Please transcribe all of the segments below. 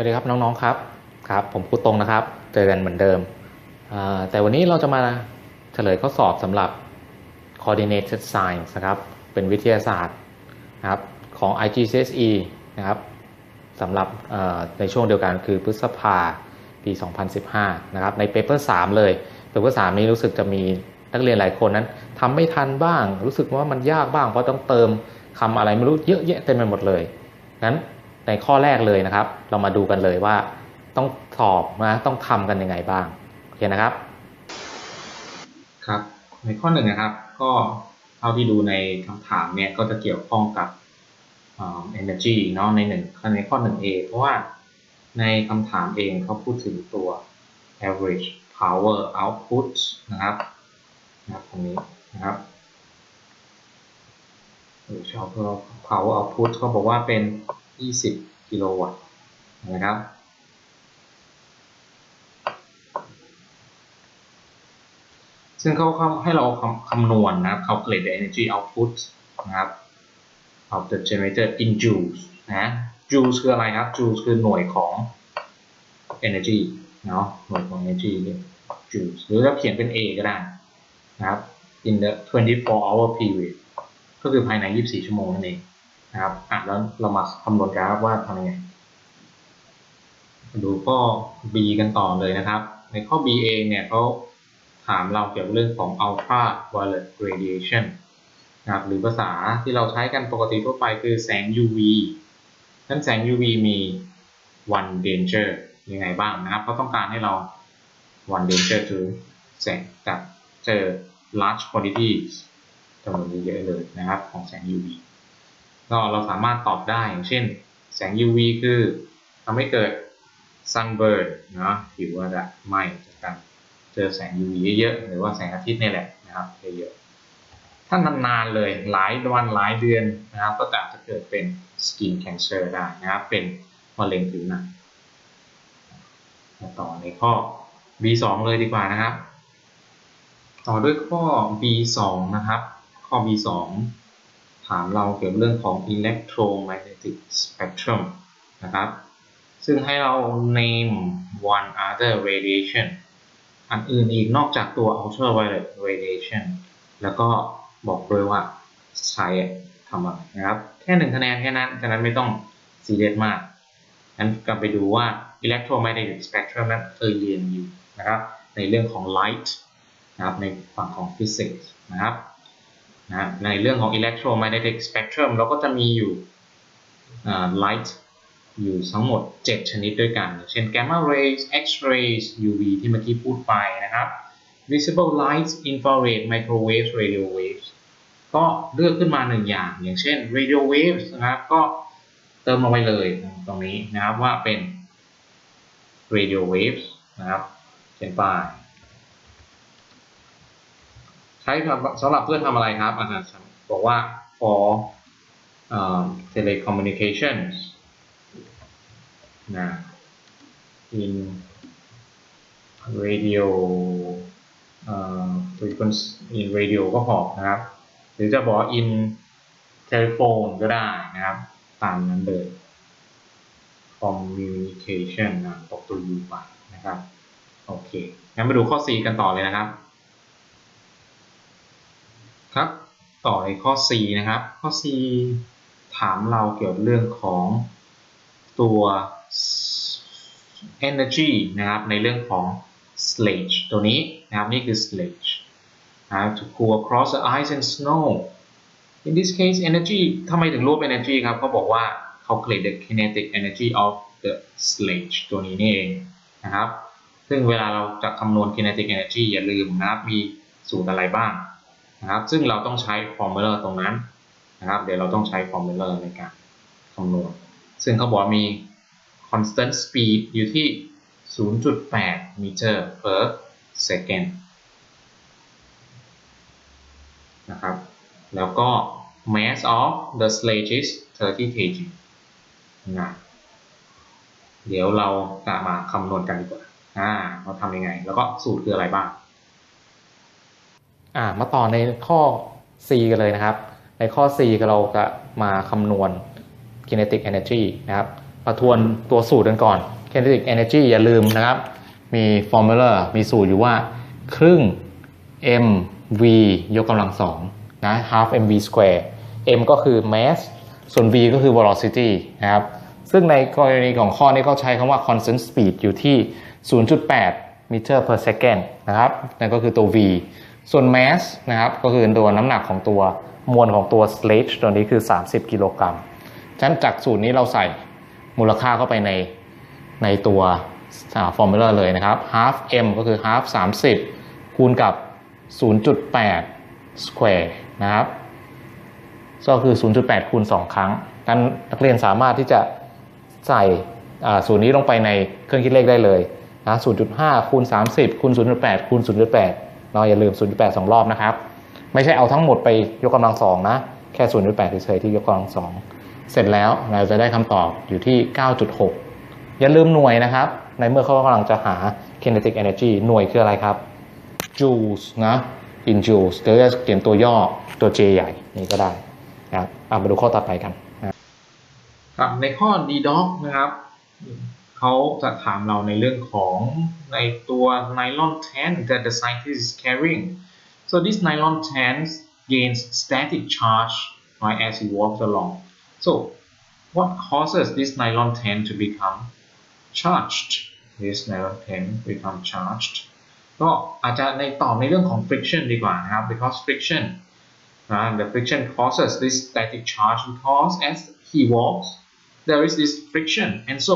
วัสดีครับน้องๆครับครับ ผมครูตรงนะครับ เจอกันเหมือนเดิม แต่วันนี้เราจะมาเฉลยข้อสอบสำหรับ coordinated science นะครับ เป็นวิทยาศาสตร์นะครับของ IGCSE นะครับสำหรับในช่วงเดียวกันคือพฤษภาปี 2015 นะครับ ในเปเปอร์3เลยเปเปอร์3นี้รู้สึกจะมีนักเรียนหลายคนนั้นทำไม่ทันบ้าง รู้สึกว่ามันยากบ้างเพราะต้องเติมคำอะไรไม่รู้เยอะแยะเต็มไปหมดเลยงั้น ในข้อแรกเลยนะครับ เรามาดูกันเลยว่าต้องสอบนะต้องทำกันยังไงบ้างโอเคนะครับ ครับ ในข้อหนึ่งนะครับ ก็เท่าที่ดูในคำถามเนี่ยก็จะเกี่ยวข้องกับอ่า energy เนาะในหนึ่งในข้อหนึ่ง A เพราะว่าในคำถามเองเขาพูดถึงตัว average power output นะครับนะครับตรงนี้นะครับ average power output เขาบอกว่าเป็น 20 กิโลวัตต์นะครับซึ่งเขาให้เราคำนวณนะครับ calculate the energy output นะครับ of the generator in joules นะ joules คืออะไรครับ joules คือหน่วยของ energy เนาะหน่วยของ energy เนี่ย joules หรือเราเขียนเป็น A ก็ได้นะครับ in the 24 hour period ก็คือภายใน 24 ชั่วโมงนั่นเอง นะครับอะแล้วเรามาคำนวณกรับว่าทำยังไง ดูข้อ B กันต่อเลยนะครับ ในข้อ B เองเนี่ยเขาถามเราเกี่ยวกับเรื่องของ ultra violet radiation นะครับหรือภาษาที่เราใช้กันปกติทั่วไปคือแสง UV นั้นแสง UV มี one danger ยังไงบ้างนะครับเขาต้องการให้เรา one danger คือแสงจากเจอ large quantities จำนวนเยอะๆเลยนะครับของแสง UV ก็เราสามารถตอบได้อย่างเช่น แสง UV คือทำให้เกิด sunburn เนาะผิวจะไหม้จากการเจอแสง UV เยอะๆหรือว่าแสงอาทิตย์นี่แหละนะครับเยอะๆถ้านานๆเลยหลายวันหลายเดือนนะครับก็อาจจะเกิดเป็น skin cancer ได้นะครับเป็นมะเร็งผิวหนังมาต่อในข้อ B2 เลยดีกว่านะครับ ต่อด้วยข้อ B2 นะครับ ข้อ B2 ถามเราเกี่ยวกับเรื่องของ electromagnetic spectrum นะครับ ซึ่งให้เรา name one other radiation อันอื่นอีกนอกจากตัว ultraviolet radiation แล้วก็บอกด้วยว่าใช้ทำอะไรนะครับ แค่หนึ่งคะแนนแค่นั้นฉะนั้นไม่ต้องซีเรียสมากงั้นกลับไปดูว่า electromagnetic spectrum นั้นเคยเรียนอยู่นะครับ ในเรื่องของ light นะครับในฝั่งของ physics นะครับ นะในเรื่องของ electromagnetic spectrum เราก็จะมีอยู่ light อยู่ทั้งหมด 7 ชนิดด้วยกัน เช่น gamma rays X rays UV ที่เมื่อกี้พูดไปนะครับ visible light infrared microwave radio waves ก็เลือกขึ้นมาหนึ่งอย่าง อย่างเช่น radio waves นะครับก็เติมลงไปเลยตรงนี้นะครับว่าเป็น radio waves นะครับเป็นไป ใช้สำหรับเพื่อทำอะไรครับอาจารย์บอกว่า for uh, telecommunications นะ in radio uh, frequency in radio ก็พอนะครับ หรือจะบอก in telephone ก็ได้นะครับ ตามนั้นเลย communication นะตกตัว U ไปนะครับ โอเค งั้นมาดูข้อ C กันต่อเลยนะครับ ครับต่อในข้อ C นะครับ ข้อ C ถามเราเกี่ยวกับเรื่องของตัว energy นะครับ ในเรื่องของ sludge ตัวนี้นะครับ นี่คือ sludge นะครับ to cool across the ice and snow in this case energy ทำไมถึงรวบ energy ครับเขาบอกว่า calculate the kinetic energy of the sludge ตัวนี้นี่เองนะครับ ซึ่งเวลาเราจะคำนวณ kinetic energy อย่าลืมนะครับ มีสูตรอะไรบ้าง นะครับ ซึ่งเราต้องใช้ formula ตรงนั้นนะครับ เดี๋ยวเราต้องใช้ formula ในการคำนวณ ซึ่งเขาบอกมี constant speed อยู่ที่ 0.8 meter per second นะครับ แล้วก็ mass of the sledge is 30 kg นะเดี๋ยวเราจะมาคำนวณกันดีกว่า อ่า เราทำยังไง แล้วก็สูตรคืออะไรบ้าง อ่ามาต่อในข้อ C กันเลยนะครับ ในข้อ C เราจะมาคำนวณ kinetic energy นะครับมาทวนตัวสูตรกันก่อน kinetic energy อย่าลืมนะครับ มี formula มีสูตรอยู่ว่า ครึ่ง mv ยกกำลังสองนะ half mv square m ก็คือ mass ส่วน v ก็คือ velocity นะครับ ซึ่งในกรณีของข้อนี้เขาใช้คำว่า constant speed อยู่ที่ 0.8 meter per second นะครับ นั่นก็คือตัว v ส่วน mass นะครับก็คือตัวน้ำหนักของตัวมวลของตัว sledge ตัวนี้คือ 30 กิโลกรัมฉะนั้นจากสูตรนี้เราใส่มูลค่าเข้าไปในในตัวฟอร์มูลาเลยนะครับ half m ก็คือ half 30 คูณกับ 0.8 square นะครับ ก็คือ 0.8 คูณ 2 ครั้งนั้นนักเรียนสามารถที่จะใส่สูตรนี้ลงไปในเครื่องคิดเลขได้เลยนะ 0.5 คูณ 30 คูณ 0.8 คูณ 0.8 เราอย่าลืม 0.8 2 รอบนะครับ ไม่ใช่เอาทั้งหมดไปยกกำลังสองนะ แค่ 0.8 เฉยๆที่ยกกำลังสองเสร็จแล้วเราจะได้คำตอบอยู่ที่ 9.6 อย่าลืมหน่วยนะครับ ในเมื่อเขากำลังจะหา kinetic energy หน่วยคืออะไรครับ joules นะ in joules เดี๋ยวจะเขียนตัวย่อตัว J ใหญ่นี่ก็ได้นะครับมาดูข้อต่อไปกันครับในข้อ d doc นะครับ เขาจะถามเราในเรื่องของในตัว nylon tent that the scientist is carrying so this nylon tent gains static charge right as he walks along so what causes this nylon tent to become charged this nylon tent become charged ก็อาจจะในตอบในเรื่องของ friction ดีกว่านะครับ because friction uh, the friction causes this static charge because as he walks there is this friction and so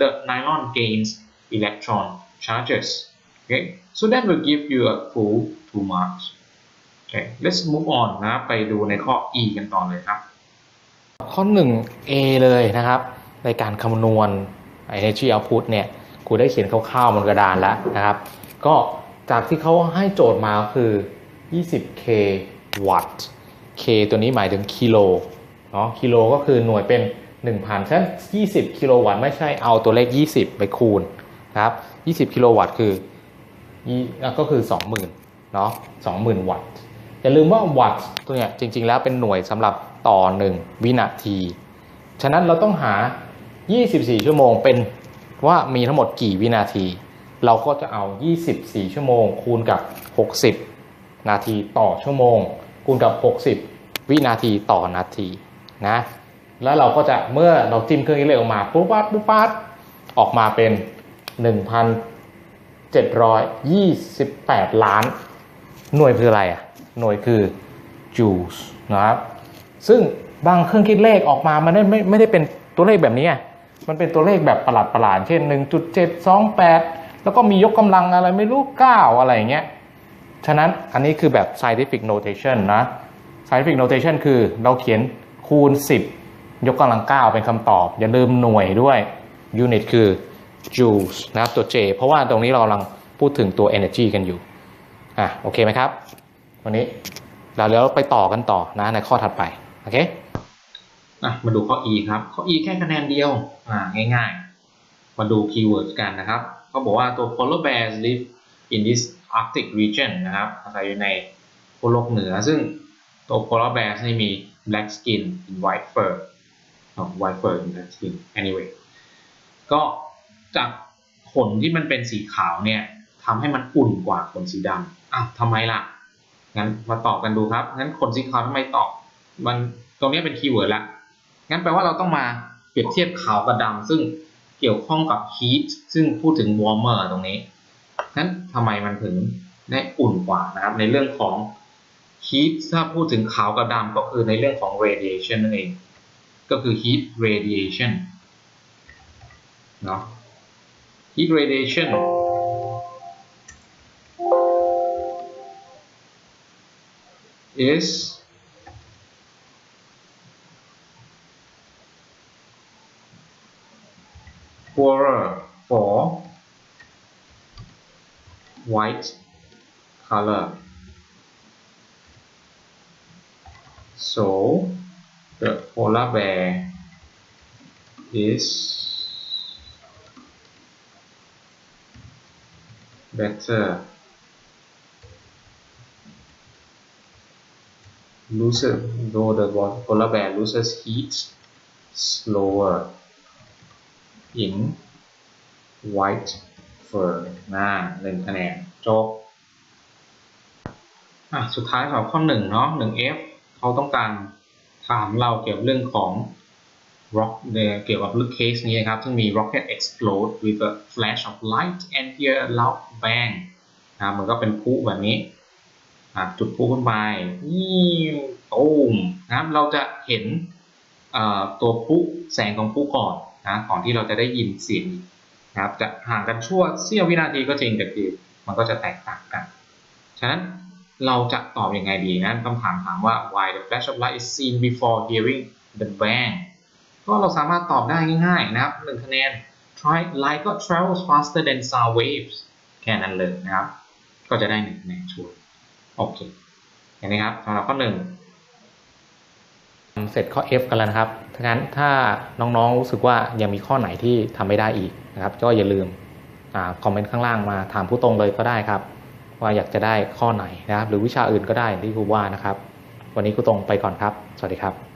the nylon gains electron charges okay so that will give you a full two marks okay let's move on นะไปดูในข้อ e กันต่อเลยครับ ข้อ 1 a เลยนะครับ ในการคำนวณ energy output เนี่ยครูได้เขียนคร่าวๆบนกระดานแล้วนะครับ ก็จากที่เขาให้โจทย์มาคือ 20k วัตต์ k ตัวนี้หมายถึงกิโลเนาะกิโลก็คือหน่วยเป็น 1,000ฉะนั้น 20 กิโลวัตต์ไม่ใช่เอาตัวเลข 20 ไปคูณนะครับ 20 กิโลวัตต์คือก็คือ 20,000เนาะ20,000 วัตต์ อย่าลืมว่าวัตต์ตัวเนี้ยจริง ๆ แล้วเป็นหน่วยสำหรับต่อ 1 วินาที ฉะนั้นเราต้องหา 24 ชั่วโมงเป็นว่ามีทั้งหมดกี่วินาที เราก็จะเอา 24 ชั่วโมง คูณกับ 60 นาทีต่อชั่วโมง คูณกับ 60 วินาทีต่อนาทีนะ แล้วเราก็จะเมื่อเราจิ้มเครื่องคิดเลขออกมาปุ๊บปั๊บปุ๊บปั๊บออกมาเป็น 1,728 ล้าน หน่วยคืออะไรอะ หน่วยคือ joules นะครับ ซึ่งบางเครื่องคิดเลขออกมา มันไม่ไม่ไม่ได้เป็นตัวเลขแบบนี้มันเป็นตัวเลขแบบประหลาดประหลาดเช่น 1.728 แล้วก็มียกกำลังอะไรไม่รู้ 9 อะไรอย่างเงี้ย ฉะนั้นอันนี้คือแบบ scientific notation นะ scientific notation คือเราเขียนคูณ 10 ยกกำลัง9เป็นคำตอบ อย่าลืมหน่วยด้วย unit คือ joules นะครับตัว J เพราะว่าตรงนี้เรากำลังพูดถึงตัว energy กันอยู่อะโอเคไหมครับวันนี้เราเดี๋ยวไปต่อกันต่อนะในข้อถัดไปโอเคอะมาดูข้อ e ครับ ข้อ e แค่คะแนนเดียวอ่าง่ายๆ มาดูคีย์เวิร์ดกันนะครับเขาบอกว่าตัว polar bears live in this arctic region นะครับอาศัยอยู่ในโลกเหนือ ซึ่งตัว polar bears นี่มี black skin in white fur white fur in black skin anyway ก็จากขนที่มันเป็นสีขาวเนี่ยทำให้มันอุ่นกว่าขนสีดำอะทำไมล่ะ งั้นมาตอบกันดูครับ งั้นขนสีขาวทำไมตอบ มันตรงนี้เป็นคีย์เวิร์ดละ งั้นแปลว่าเราต้องมาเปรียบเทียบขาวกับดำซึ่งเกี่ยวข้องกับ heat ซึ่งพูดถึง warmer ตรงนี้ งั้นทำไมมันถึงได้อุ่นกว่านะครับ ในเรื่องของ heat ถ้าพูดถึงขาวกับดำก็คือในเรื่องของ radiation นั่นเอง ก็คือ heat radiation เนาะ heat radiation is poorer for white color. So the polar bear is better loses though the polar bear loses heat slower หญิง white fur น้าหนึ่งคะแนนจบอะสุดท้ายสำหรับข้อหนึ่งเนาะหนึ่ง F เขาต้องการ ถามเราเกี่ยวกับเรื่องของ rock เกี่ยวกับเรื่องเคสนี้นะครับ ซึ่งมี rocket explode with a flash of light and hear a loud bang นะมันก็เป็นพุแบบนี้อะจุดพุขึ้นไปนี่ตูมนะครับเราจะเห็นตัวพุแสงของพุก่อนนะก่อนที่เราจะได้ยินเสียงนะครับจะห่างกันชั่วเสี้ยววินาทีก็จริงแต่คือมันก็จะแตกต่างกัน ฉะนั้น เราจะตอบอยังไงดีนะคำถามถามว่า why the flash of light is seen before hearing the bang ก็เราสามารถตอบได้ง่ายๆนะครับหนึ่งคะแนน try light ก็ travels faster than sound waves แค่นั้นเลยนะครับ ก็จะได้หนึ่งคะแนนชัวร์โอเคเห็นไหมครับสำหรับข้อหนึ่งเสร็จข้อ F กันแล้วนะครับถ้างั้นถ้าน้องๆรู้สึกว่ายังมีข้อไหนที่ทำไม่ได้อีกนะครับ ก็อย่าลืมอคอมเมนต์ข้างล่างมาถามผู้ตรงเลยก็ได้ครับ ว่าอยากจะได้ข้อไหนนะครับ หรือวิชาอื่นก็ได้ที่ครูว่านะครับ วันนี้ครูตรงไปก่อนครับ สวัสดีครับ